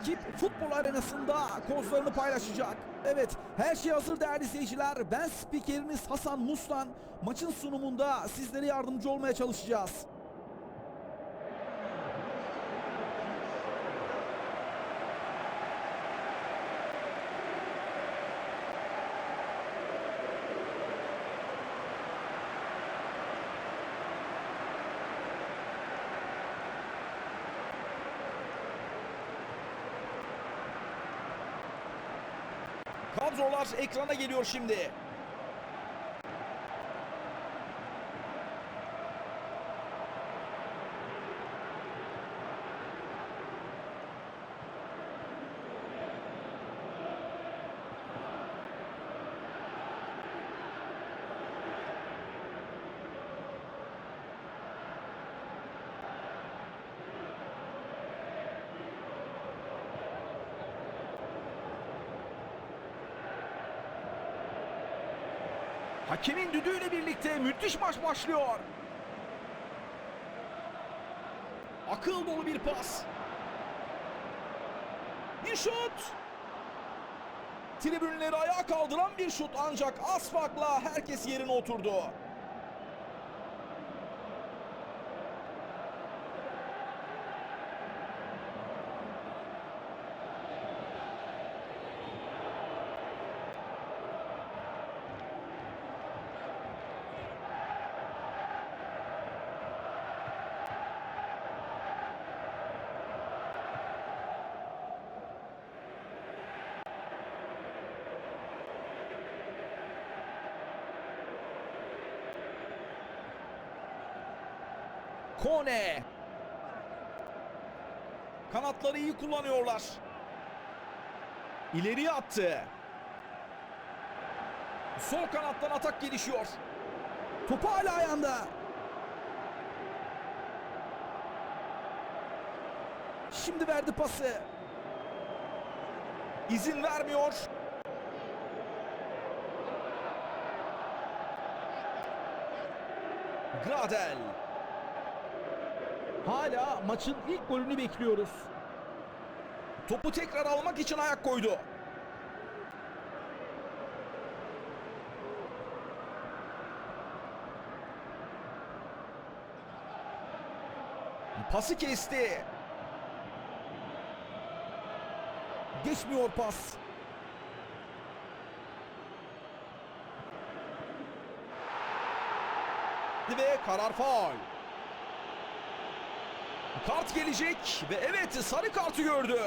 Ekip futbol arenasında kozlarını paylaşacak. Evet, her şey hazır değerli seyirciler. Ben spikeriniz Hasan Muslan. Maçın sunumunda sizlere yardımcı olmaya çalışacağız. Kadrolar ekrana geliyor şimdi. Hakemin düdüğüyle birlikte müthiş maç başlıyor. Akıl dolu bir pas. Bir şut. Tribünleri ayağa kaldıran bir şut ancak az farkla herkes yerine oturdu. Kone. Kanatları iyi kullanıyorlar. İleriye attı. Sol kanattan atak gelişiyor. Topu hala ayağında. Şimdi verdi pası. İzin vermiyor. Gradel. Hala maçın ilk golünü bekliyoruz. Topu tekrar almak için ayak koydu. Pası kesti. Geçmiyor pas. Ve karar faul. Kart gelecek ve evet sarı kartı gördü.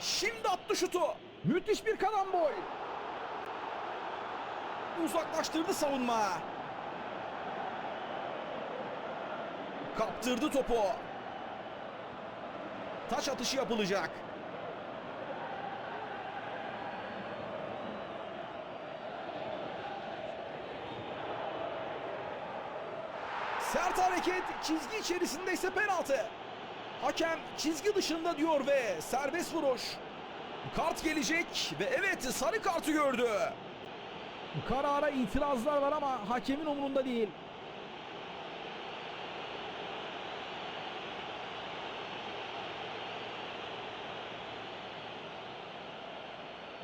Şimdi attı şutu. Müthiş bir karambol. Uzaklaştırdı savunma. Kaptırdı topu. Taç atışı yapılacak. Sert hareket çizgi içerisinde ise penaltı. Hakem çizgi dışında diyor ve serbest vuruş. Kart gelecek ve evet sarı kartı gördü. Karara itirazlar var ama hakemin umurunda değil.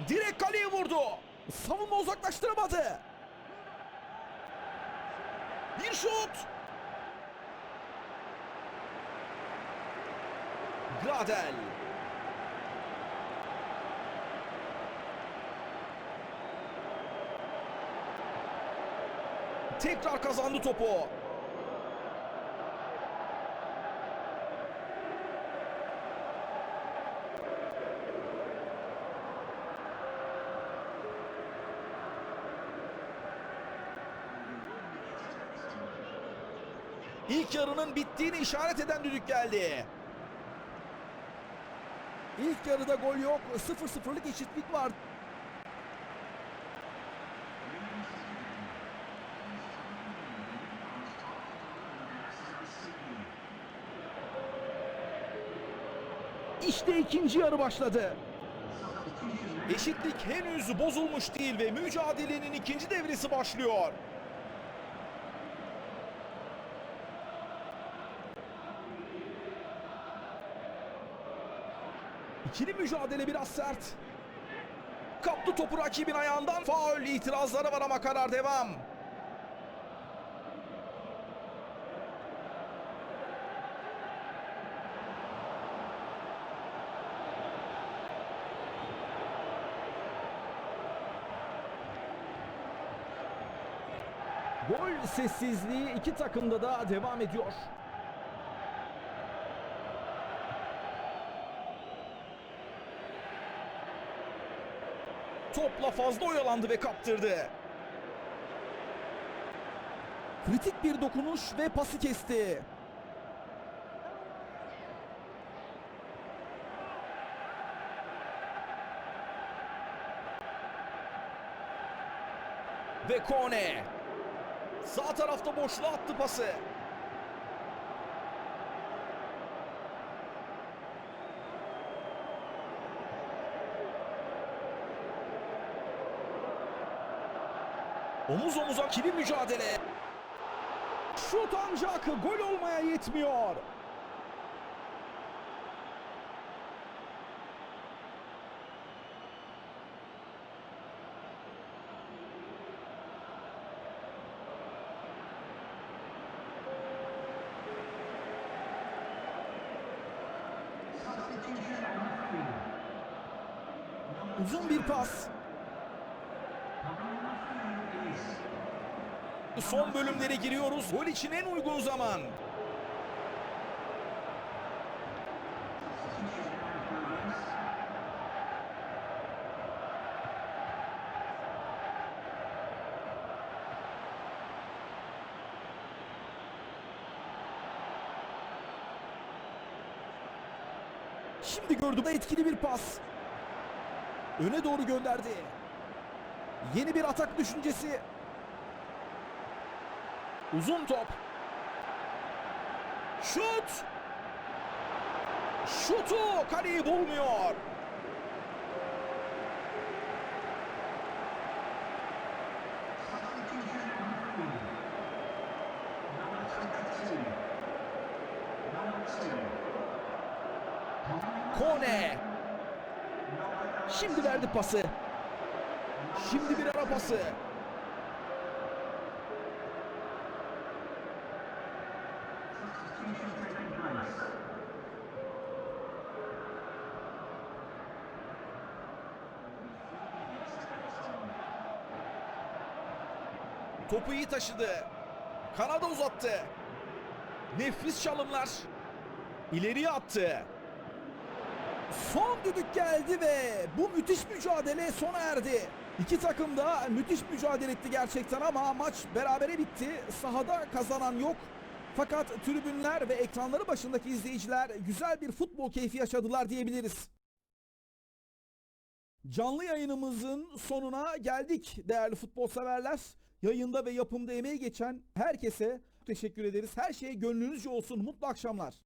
Direkt kaleye vurdu. Savunma uzaklaştıramadı. Bir şut. Gradel. Tekrar kazandı topu. İlk yarının bittiğini işaret eden düdük geldi. İlk yarıda gol yok. 0-0'lık eşitlik var. İşte ikinci yarı başladı. Eşitlik henüz bozulmuş değil ve mücadelenin ikinci devresi başlıyor. İkili mücadele biraz sert. Kaptı topu rakibin ayağından. Faul itirazları var ama karar devam. Gol sessizliği iki takımda da devam ediyor. Topla fazla oyalandı ve kaptırdı. Kritik bir dokunuş ve pası kesti. Ve Kone. Sağ tarafta boşluğa attı pası. Omuz omuza kili mücadele. Şut ancak gol olmaya yetmiyor. Uzun bir pas. Son bölümlere giriyoruz. Gol için en uygun zaman. Şimdi gördüm etkili bir pas. Öne doğru gönderdi. Yeni bir atak düşüncesi. Uzun top. Şut. Şutu kaleyi bulmuyor. Kone. Şimdi verdi pası. Şimdi bir ara pası. Topu iyi taşıdı. Kanada uzattı. Nefis çalımlar. İleriye attı. Son düdük geldi ve bu müthiş mücadele sona erdi. İki takım da müthiş mücadele etti gerçekten ama maç berabere bitti. Sahada kazanan yok. Fakat tribünler ve ekranları başındaki izleyiciler güzel bir futbol keyfi yaşadılar diyebiliriz. Canlı yayınımızın sonuna geldik değerli futbol severler. Yayında ve yapımda emeği geçen herkese teşekkür ederiz. Her şey gönlünüzce olsun. Mutlu akşamlar.